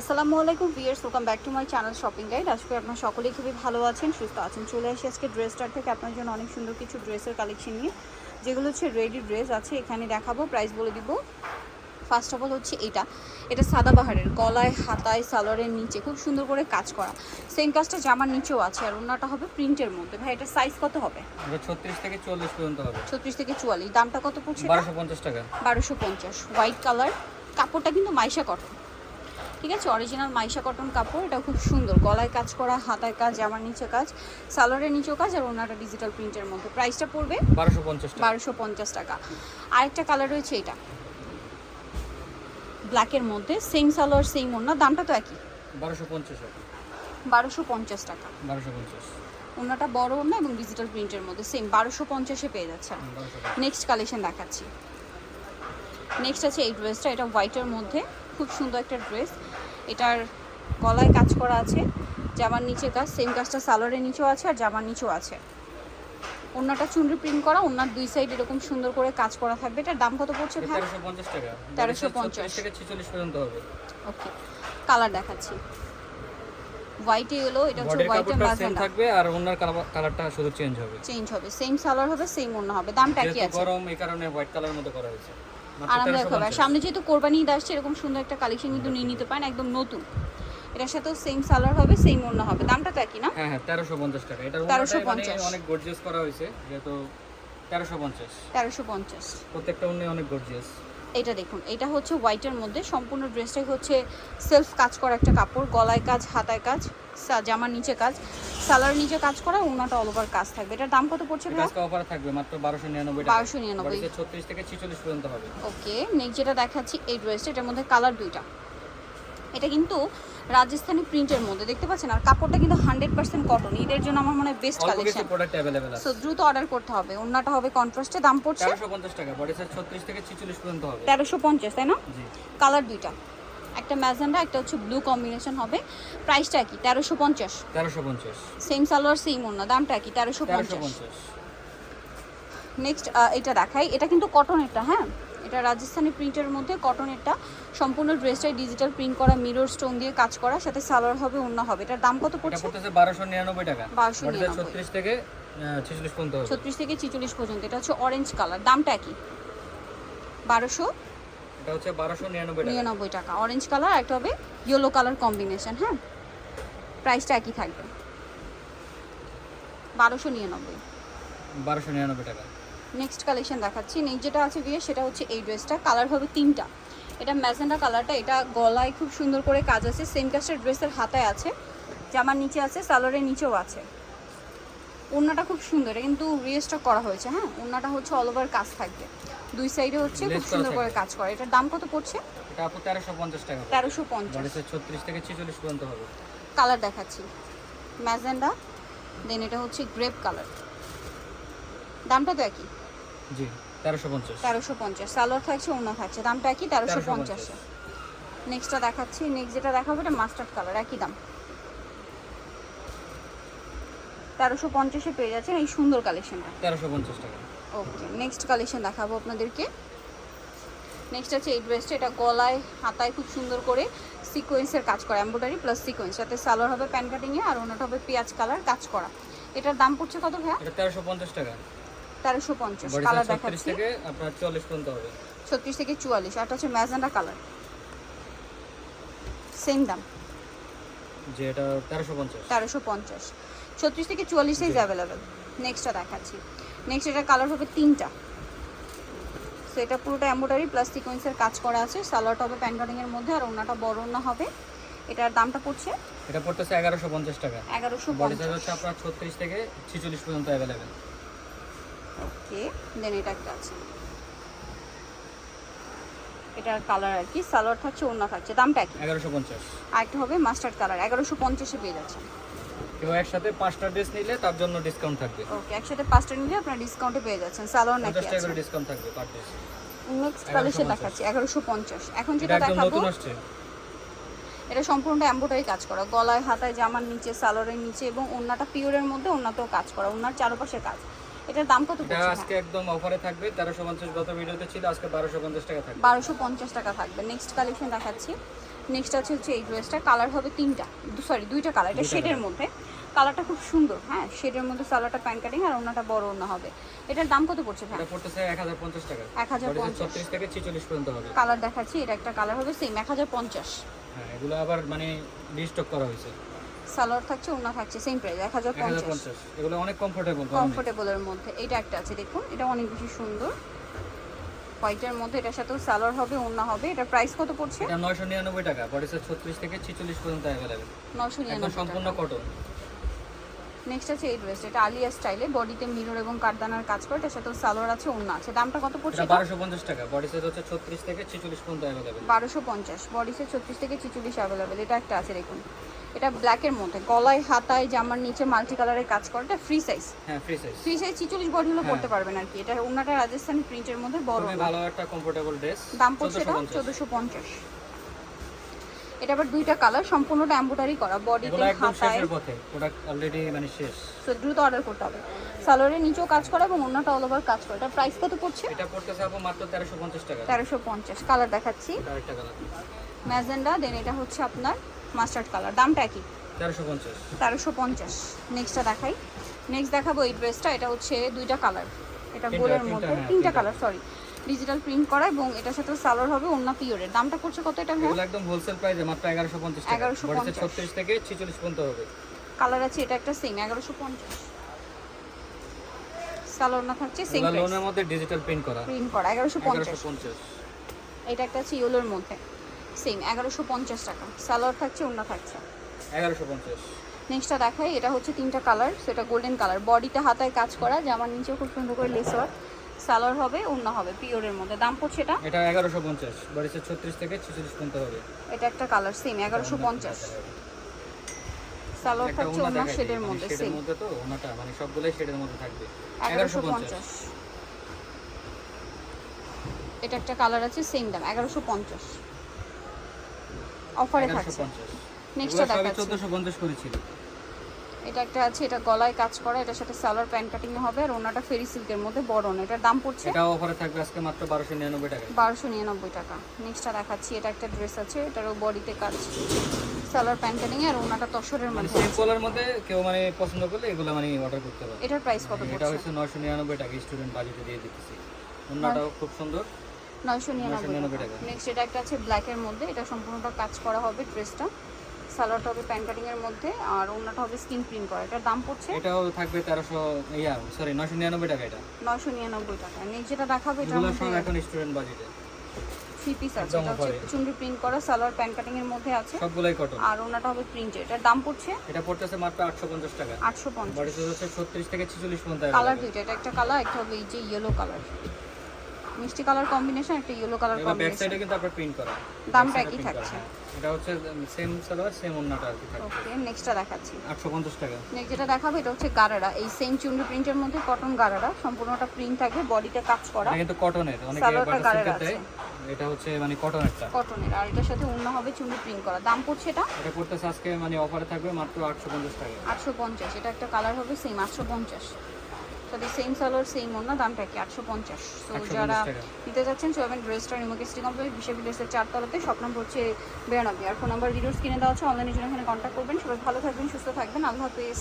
আসসালামু আলাইকুম viewers welcome back to my channel shopping guide আজকে আপনার সকলেই খুবই ভালো আছেন সুস্থ আছেন। চলে আসি আজকে ড্রেস স্টার থেকে আপনার জন্য অনেক সুন্দর কিছু ড্রেসের কালেকশন নিয়ে। যেগুলো হচ্ছে রেডি ড্রেস আছে এখানে দেখাবো প্রাইস বলে দিব। ফার্স্ট অফ অল হচ্ছে এটা। এটা সাদাবাহারের গলায় হাতায় সালোয়ারের নিচে খুব সুন্দর করে কাজ করা। সেম কাজটা জামার নিচেও আছে আর ওনাটা হবে প্রিন্টের মধ্যে। ভাই এটা সাইজ কত হবে? ছত্রিশ থেকে চল্লিশ পর্যন্ত হবে। ছত্রিশ থেকে চুয়াল্লিশ। দামটা কত পড়ছে বারোশো পঞ্চাশ টাকা। বারোশো পঞ্চাশ। হোয়াইট কালার কাপড়টা কিন্তু মাইশা কটন ঠিক আছে? অরিজিনাল মাইশা কটন কাপড় এটা খুব সুন্দর। গলায় কাজ করা হাতায় কাজ জামার নিচে কাজ সালোয়ারের নিচেও কাজ আর ওনাটা ডিজিটাল প্রিন্টের মধ্যে। প্রাইসটা পড়বে বারোশো পঞ্চাশ টাকা। বারোশো পঞ্চাশ টাকা। আরেকটা কালার রয়েছে এটা। ব্ল্যাকের মধ্যে সেম সালোয়ার সেম ওনা দামটা তো একই। বারোশো পঞ্চাশ টাকা। বারোশো পঞ্চাশ টাকা। বারোশো পঞ্চাশ। ওনাটা বড় ওনা এবং ডিজিটাল প্রিন্টের মধ্যে সেম বারোশো পঞ্চাশে পেয়ে যাচ্ছে। নেক্সট কালেকশন দেখাচ্ছি। নেক্সট আছে এই ড্রেসটা এটা হোয়াইটের মধ্যে। খুব সুন্দর একটা ড্রেস এটার গলায় কাজ করা আছে। জামার নিচে কাজ সেম কাজটা সালোয়ারের নিচেও আছে আর জামার নিচেও আছে। ওনাটা চুনরি প্রিন্ট করা ওনার দুই সাইড এরকম সুন্দর করে কাজ করা থাকবে। এটার দাম কত পড়ছে ভাই? তেরোশো পঞ্চাশ টাকা। 1350 ছত্রিশ থেকে ছেচল্লিশ পর্যন্ত হবে। ওকে কালার দেখাচ্ছি। হোয়াইট এলো এটা হচ্ছে হোয়াইট কাপড়টা সেম থাকবে আর ওনার কালারটা শুধু চেঞ্জ হবে। চেঞ্জ হবে। সেম সালোয়ার হবে সেম ওড়না হবে। দামটা কি আছে। গরম এই কারণে হোয়াইট কালারের মধ্যে করা হয়েছে। আরামদায়ক হবে আর সামনে যেহেতু কোরবানি ঈদ আসছে এরকম সুন্দর একটা কালেকশন কিন্তু নিয়ে নিতে পারেন একদম নতুন। এটার সাথেও সেম সালোয়ার হবে সেম ওড়না হবে। দামটা তো একই না? হ্যাঁ হ্যাঁ তেরোশো পঞ্চাশ টাকা। এটার 1350 মানে অনেক গর্জিয়াস করা হয়েছে যেহেতু তেরোশো পঞ্চাশ। তেরোশো পঞ্চাশ। প্রত্যেকটা উন্নয় অনেক গর্জিয়াস এটা দেখুন এটা হচ্ছে হোয়াইটের মধ্যে সম্পূর্ণ ড্রেসটাই হচ্ছে সেলফ কাজ করা একটা কাপড় গলায় কাজ হাতায় কাজ জামার নিচে কাজ। সালোয়ার নিচে কাজ করা ওনাটা অল ওভার কাজ থাকবে। এটার দাম কত পড়ছে ভাই আজকে অফারে থাকবে মাত্র বারোশো নিরানব্বই টাকা। 1299 ছত্রিশ থেকে ছেচল্লিশ পর্যন্ত হবে। ওকে নেক্সট যেটা দেখাচ্ছি এই ড্রেসটা এটার মধ্যে কালার দুইটা। এটা কিন্তু রাজস্থানি প্রিন্টের মধ্যে দেখতে পাচ্ছেন? আর কাপড়টা কিন্তু হান্ড্রেড পার্সেন্ট কটন ঈদের জন্য আমার মনে হয় বেস্ট কালেকশন প্রোডাক্ট অ্যাভেলেবেল আছে। সো দ্রুত অর্ডার করতে হবে। ওনাটা হবে কন্ট্রাস্টে দাম পড়ছে তেরোশো পঞ্চাশ টাকা বডি সাইজ ছত্রিশ থেকে ছেচল্লিশ পর্যন্ত হবে। তেরোশো পঞ্চাশ তাই না? কালার দুইটা। একটা ম্যাজেন্ডা একটা হচ্ছে ব্লু কম্বিনেশন হবে। প্রাইসটা কি? তেরোশো পঞ্চাশ। তেরোশো পঞ্চাশ। সেম সালোয়ার সেম ওনা দামটা কি? তেরোশো পঞ্চাশ। নেক্সট এটা দেখাই। এটা কিন্তু কটন কটনেরটা হ্যাঁ? এটা রাজস্থানি প্রিন্টের মধ্যে কটনেরটা সম্পূর্ণ ড্রেসটাই ডিজিটাল প্রিন্ট করা মিরর স্টোন দিয়ে কাজ করা সাথে সালোয়ার হবে ওড়না হবে। এটার দাম কত এটা পড়ছে? বারোশো নিরানব্বই টাকা। 1299 বডি ছত্রিশ থেকে ছত্রিশ থেকে ছিচল্লিশ পর্যন্ত। এটা হচ্ছে অরেঞ্জ কালার দামটা কি? বারোশো এটা হচ্ছে বারোশো নিরানব্বই টাকা। নিরানব্বই টাকা। অরেঞ্জ কালার একটা হবে ইয়েলো কালার কম্বিনেশন হ্যাঁ? প্রাইসটা একই থাকবে। বারোশো নিরানব্বই। বারোশো নিরানব্বই টাকা। নেক্সট কালেকশন দেখাচ্ছি। নেক্সট যেটা আছে বিয়ে সেটা হচ্ছে এই ড্রেসটা কালার হবে তিনটা। এটা ম্যাজেন্ডা কালারটা এটা গলায় খুব সুন্দর করে কাজ আছে। সেম কাজটা ড্রেসের হাতায় আছে। জামার নিচে আছে সালোয়ারের নিচেও আছে। ওড়নাটা খুব সুন্দর এটা কিন্তু রিস্টক করা হয়েছে হ্যাঁ? ওড়নাটা হচ্ছে অল ওভার কাজ থাকবে। দুই সাইডে হচ্ছে খুব সুন্দর করে কাজ করে। এটার দাম কত পড়ছে? এটা আপু তেরোশো পঞ্চাশ টাকা। তেরোশো পঞ্চাশ। বডি সাইজ ছত্রিশ থেকে ছেচল্লিশ পর্যন্ত হবে। কালার দেখাচ্ছি। ম্যাজেন্ডা দেন এটা হচ্ছে গ্রেপ কালার দামটা তো একই? জি তেরোশো পঞ্চাশ। তেরোশো পঞ্চাশ। সালোয়ার থাকছে অন্য থাকছে। দামটা একই তেরোশো 1350 পঞ্চাশে। নেক্সটটা দেখাচ্ছি। নেক্সট যেটা দেখাবো এটা মাস্টার্ড কালার একই দাম। তেরোশো পঞ্চাশে পেয়ে যাচ্ছেন এই সুন্দর কালেকশনটা। তেরোশো পঞ্চাশ টাকা। ওকে নেক্সট কালেকশন দেখাবো আপনাদেরকে। নেক্সট আছে এই ড্রেসটা এটা গলায় হাতায় খুব সুন্দর করে সিকোয়েন্সের কাজ করা এম্ব্রয়ডারি প্লাস সিকোয়েন্স সাথে সালোয়ার হবে প্যান কাটিংয়ে আর ওনাটা হবে পেঁয়াজ কালার কাজ করা। এটার দাম পড়ছে কত ভাইয়া? এটা তেরোশো পঞ্চাশ টাকা। তেরোশো পঞ্চাশ কালার দেখাচ্ছি। থেকে আপনার চল্লিশ পর্যন্ত হবে। ছত্রিশ থেকে চুয়াল্লিশ আর হচ্ছে ম্যাজেন্ডা কালার সেম দাম। যে এটা তেরোশো পঞ্চাশ। তেরোশো পঞ্চাশ। ছত্রিশ থেকে চুয়াল্লিশ সাইজ অ্যাভেলেবেল নেক্সটটা দেখাচ্ছি। নেক্সট এটা কালার হবে তিনটা। সো এটা পুরোটা এম্ব্রয়ডারি প্লাস সিকোয়েন্সের কাজ করা আছে। সালোয়ারটা হবে প্যান কাটিংয়ের মধ্যে আর ওনাটা বড় ওনা হবে। এটার দামটা পড়ছে? এটা পড়তেছে এগারোশো পঞ্চাশ টাকা। এগারোশো বডি সাইজ হচ্ছে আপনার ছত্রিশ থেকে ছেচল্লিশ পর্যন্ত অ্যাভেলেবেল ওকে দেন এটা একটা আছে। এটার কালার আর কি। সালোয়ার থাকছে ওনা থাকছে। দামটা কি? এগারোশো পঞ্চাশ। আর একটা হবে মাস্টার্ড কালার এগারোশো পঞ্চাশে পেয়ে যাচ্ছে কেউ একসাথে পাঁচটা ড্রেস নিলে তার জন্য ডিসকাউন্ট থাকবে। ওকে একসাথে পাঁচটা নিলে আপনার ডিসকাউন্টে পেয়ে যাচ্ছেন সালোয়ার নাকি টাকা আছে? করে ডিসকাউন্ট থাকবে পার ড্রেস নেক্সট 1150 কালেকশন দেখাচ্ছি এগারোশো পঞ্চাশ। এখন এটা যেটা দেখাবো এটা সম্পূর্ণ এম্বোটারি কাজ করা গলায় হাতায় জামার নিচে সালোয়ারের নিচে এবং ওন্নাটা পিওরের মধ্যে ওন্নাতেও কাজ করা ওন্নার চারপাশে কাজ। এটার দাম কত পড়ছে? আজকে একদম অফারে থাকবে তেরোশো পঞ্চাশ গত ভিডিওতে ছিল আজকে বারোশো পঞ্চাশ টাকা থাকবে। বারোশো পঞ্চাশ টাকা থাকবে। নেক্সট কালেকশন দেখাচ্ছি। নেক্সট আছে হচ্ছে এই ড্রেসটা কালার হবে তিনটা সরি দুইটা কালার এটা শেডের মধ্যে। কালারটা খুব সুন্দর হ্যাঁ শেডের মধ্যে সালোয়ারটা প্যান্ট কাটিং আর ওনাটা বড় ওনা হবে। এটার দাম কত পড়ছে ভাই? এটা পড়তেছে এক হাজার পঞ্চাশ টাকা। 1050 থেকে ছিচল্লিশ পর্যন্ত হবে। কালার দেখাচ্ছি এটা একটা কালার হবে সেম এক হাজার পঞ্চাশ। হ্যাঁ এগুলো আবার মানে রিস্টক করা হয়েছে। সালোয়ার থাকছে ওনা থাকছে সেম প্রাইস এক হাজার এক হাজার পঞ্চাশ। পঞ্চাশ এগুলো অনেক কমফোর্টেবল কমফোর্টেবলের মধ্যে এটা একটা আছে দেখুন এটা অনেক বেশি সুন্দর। হোয়াইটের মধ্যে এটার সাথেও সালোয়ার হবে ওনা হবে। এটা প্রাইস কত পড়ছে? এটা নয়শো নিরানব্বই টাকা বডি সাইজ ছত্রিশ থেকে ছিচল্লিশ পর্যন্ত অ্যাভেলেবেল নশো একদম সম্পূর্ণ কটন নেক্সট আছে এই ড্রেস এটা আলিয়া স্টাইলে বডিতে মিরর এবং কাঠদানার কাজ করে এটার সাথেও সালোয়ার আছে ওনা আছে। দামটা কত পড়ছে এটা বারোশো পঞ্চাশ টাকা বডি সাইজ হচ্ছে ছত্রিশ থেকে ছিচল্লিশ পর্যন্ত অ্যাভেলেবেল বারোশো পঞ্চাশ বডিসে ছত্রিশ থেকে ছিচল্লিশ অ্যাভেলেবেল এটা একটা আছে দেখুন। এটা ব্ল্যাকের মধ্যে। গলায় হাতায় জামার নিচে মাল্টি কালারের কাজ করে। এটা ফ্রি সাইজ হ্যাঁ ফ্রি সাইজ ফ্রি সাইজ ছিচল্লিশ বডি হলে হ্যাঁ। পড়তে পারবেন আর কি। এটা ওনাটা রাজস্থানি প্রিন্টের মধ্যে বড় ভালো একটা কমফোর্টেবল ড্রেস দাম পড়ছে এটা চোদ্দোশো পঞ্চাশ। এটা আবার দুইটা কালার সম্পূর্ণটা এম্বোটারি করা। বডিতে হাতায়। প্রোডাক্ট অলরেডি মানে শেষ। তো দ্রুত অর্ডার করতে হবে। সালোয়ারের নিচেও কাজ করা এবং অন্যটা অল ওভার কাজ করে। এটা প্রাইস কত পড়ছে? এটা পড়তেছে আপু মাত্র তেরোশো পঞ্চাশ টাকা। তেরোশো পঞ্চাশ। কালার দেখাচ্ছি। আরেকটা কালার ম্যাজেন্ডা দেন এটা হচ্ছে আপনার মাস্টার্ড কালার দামটা কি? তেরোশো পঞ্চাশ। নেক্সটটা দেখাই। নেক্সট দেখাবো এই ড্রেসটা এটা হচ্ছে দুইটা কালার এটা গোলের মধ্যে হ্যাঁ, তিনটা। কালার সরি ডিজিটাল প্রিন্ট করা এবং এটার সাথে সালোয়ার হবে অন্য পিওরের দামটা পড়ছে কত এটা ভাই একদম হোলসেল প্রাইসে মাত্র এগারোশো পঞ্চাশ টাকা। 1150 বডি সাইজ ছত্রিশ থেকে ছিচল্লিশ পর্যন্ত হবে। কালার আছে এটা একটা সেম এগারোশো পঞ্চাশ। সালোয়ার না থাকছে সেম এগুলো লোনের মধ্যে ডিজিটাল প্রিন্ট করা। প্রিন্ট করা এগারোশো এগারোশো পঞ্চাশ। পঞ্চাশ এটা একটা আছে ইয়েলোর মধ্যে। সেম এগারোশো পঞ্চাশ টাকা। সালোয়ার থাকছে অন্য থাকছে। এগারোশো পঞ্চাশ। নেক্সটটা দেখাই এটা হচ্ছে তিনটা কালার সেটা গোল্ডেন কালার বডিতে হাতায় কাজ করা জামার নিচেও খুব সুন্দর করে লেস ওয়ার্ক সালোয়ার হবে অন্য হবে পিওরের মধ্যে। দাম পড়ছে এটা? এটা এগারোশো পঞ্চাশ। বডি ছত্রিশ থেকে ছিচল্লিশ পর্যন্ত হবে। এটা একটা কালার সেম এগারোশো পঞ্চাশ। সালোয়ার থাকছে অন্য শেডের মানে মধ্যে সেম মধ্যে তো ওনাটা মানে সবগুলোই শেডের মধ্যে থাকবে। এগারোশো পঞ্চাশ। এটা একটা কালার আছে সেম দাম এগারোশো পঞ্চাশ। অফারে থাকছে। নেক্সটটা দেখাচ্ছি। চোদ্দোশো পঞ্চাশ করেছিল। এটা একটা আছে এটা গলায় কাজ করা এটার সাথে সালোয়ার প্যান্ট কাটিং হবে আর ওনাটা ফেরি সিল্কের মধ্যে বড় ওনা এটার দাম পড়ছে? এটা অফারে থাকবে আজকে মাত্র বারোশো নিরানব্বই টাকা বারোশো নিরানব্বই টাকা। নেক্সটটা দেখাচ্ছি এটা একটা ড্রেস আছে এটারও বডিতে কাজ। সালোয়ার প্যান্ট কাটিং আর ওনাটা তসরের মানে মধ্যে আছে। সিম্পলের মধ্যে কেউ মানে পছন্দ করলে এগুলো মানে অর্ডার করতে পারে। এটার প্রাইস কত এটা পড়ছে? হচ্ছে নয়শো নিরানব্বই টাকা স্টুডেন্ট বাজেটে দিয়ে দিতেছি। অন্যটাও খুব সুন্দর। নয়শো নিরানব্বই টাকা। নেক্সট এটা একটা আছে ব্ল্যাকের মধ্যে। এটা সম্পূর্ণটা কাজ করা হবে ড্রেসটা সালোয়ারটা হবে কাটিং এর মধ্যে আর ওনাটা হবে স্কিন প্রিন্ট করা। এটার দাম পড়ছে? এটাও থাকবে ইয়া সরি টাকা এটা। নয়শো নিরানব্বই টাকা। নেক্সট যেটা দেখাবো এটার সব এখন স্টুডেন্ট বাজেটে থ্রি পিস আছে। এটা হচ্ছে প্রিন্ট করা সালোয়ার কাটিং এর মধ্যে আছে। সবগুলোই কটন আর ওনাটা হবে প্রিন্টের এটার দাম পড়ছে? এটা পড়তেছে মাত্র টাকা। বডি সাইজ হচ্ছে থেকে পর্যন্ত কালার দুইটা। এটা একটা কালার একটা হবে এই যে ইয়েলো কালার মিষ্টি কালার কম্বিনেশন একটা ইয়েলো কালার কম্বিনেশন ব্যাক সাইডে কিন্তু আপনার প্রিন্ট করা। দামটা একই থাকছে। এটা হচ্ছে সেম সালোয়ার সেম ওন্নাটা আর কি থাকছে ওকে নেক্সটটা দেখাচ্ছি। 850 টাকা। নেক্সট যেটা দেখাবো এটা হচ্ছে গারাড়া এই সেম চুনরি প্রিন্টের মধ্যে কটন গারাড়া সম্পূর্ণটা প্রিন্ট থাকে বডিটা কাজ করা। এটা কিন্তু কটনের অনেক গারারা আছে। এটা হচ্ছে মানে কটনেরটা কটনের আর এটার সাথে ওন্না হবে চুনরি প্রিন্ট করা। দাম পড়ছে এটা? এটা পড়তেছে আজকে মানে অফারে থাকবে মাত্র 850 টাকা। 850 এটা একটা কালার হবে সেম 850 তাদের সেম সালোর সেম অন্য দামটা কি আটশো পঞ্চাশ। সো যারা নিতে যাচ্ছেন সোয়াবিন ড্রেসটা নিমোকেস্টি কমপ্লেক্স বিশেষ ড্রেসের চারতলাতে সব নম্বর হচ্ছে বিরানব্বই। আর ফোন নাম্বার ভিডিওস কিনে দেওয়া আছে অনলাইনে জন্য এখানে কন্ট্যাক্ট করবেন। সবাই ভালো থাকবেন সুস্থ থাকবেন। আল্লাহ হাফিজ।